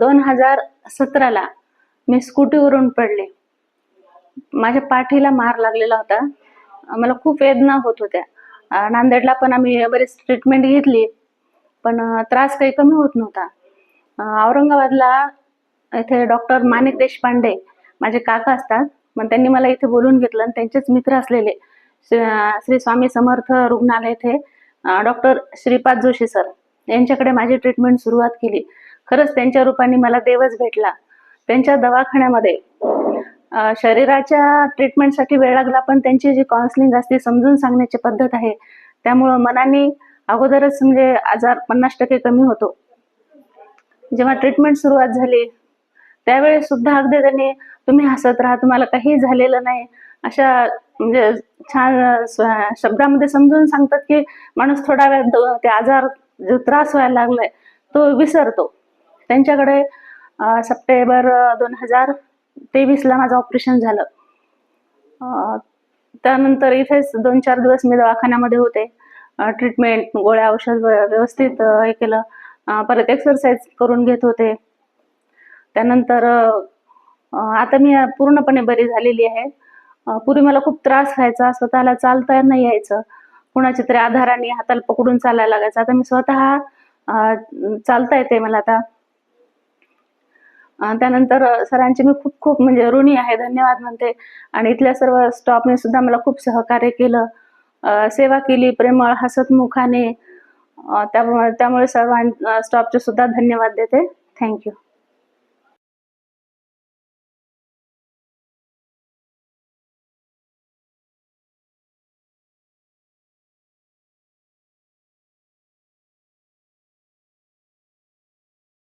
दोन हजार सतराला मी स्कूटीवरून पडले. माझ्या पाठीला मार लागलेला होता. मला खूप वेदना होत होत्या. नांदेडला पण आम्ही बरीच ट्रीटमेंट घेतली पण त्रास काही कमी होत नव्हता. औरंगाबादला इथे डॉक्टर माणिक देशपांडे माझे काका असतात मग त्यांनी मला इथे बोलून घेतलं आणि त्यांचेच मित्र असलेले श्री श्री स्वामी समर्थ रुग्णालय इथे डॉक्टर श्रीपाद जोशी सर यांच्याकडे माझी ट्रीटमेंट सुरुवात केली. खरंच त्यांच्या रूपाने मला देवच भेटला. त्यांच्या दवाखान्यामध्ये शरीराच्या ट्रीटमेंटसाठी वेळ लागला पण त्यांची जी काउन्सिलिंग असते समजून सांगण्याची पद्धत आहे त्यामुळं मनाने अगोदरच म्हणजे आजार पन्नास टक्के कमी होतो. जेव्हा ट्रीटमेंट सुरुवात झाली त्यावेळेस सुद्धा अगदी त्यांनी तुम्ही हसत राहा तुम्हाला काही झालेलं नाही. अशा म्हणजे छान शब्दामध्ये समजून सांगतात की माणूस थोडा वेळ ते आजार जो त्रास व्हायला लागलाय तो विसरतो. त्यांच्याकडे सप्टेंबर दोन हजार तेवीसला माझं ऑपरेशन झालं. त्यानंतर इथेच दोन चार दिवस मी दवाखान्यामध्ये होते. ट्रीटमेंट गोळ्या औषध व्यवस्थित हे केलं. परत एक्सरसाइज करून घेत होते. त्यानंतर आता मी पूर्णपणे बरी झालेली आहे. पूर्वी मला खूप त्रास व्हायचा स्वतःला चालता नाही यायचं. कुणाच्या तरी आधाराने हाताला पकडून चालायला लागायचं. आता मी स्वतः चालता येते मला आता. त्यानंतर सरांचे मी खूप खूप म्हणजे ऋणी आहे धन्यवाद म्हणते. आणि इथल्या सर्व स्टॉपने सुद्धा मला खूप सहकार्य केलं. सेवा केली प्रेमळ हसतमुखाने त्यामुळे त्यामुळे सर्वां स्टॉफचे सुद्धा धन्यवाद देते. थँक्यू.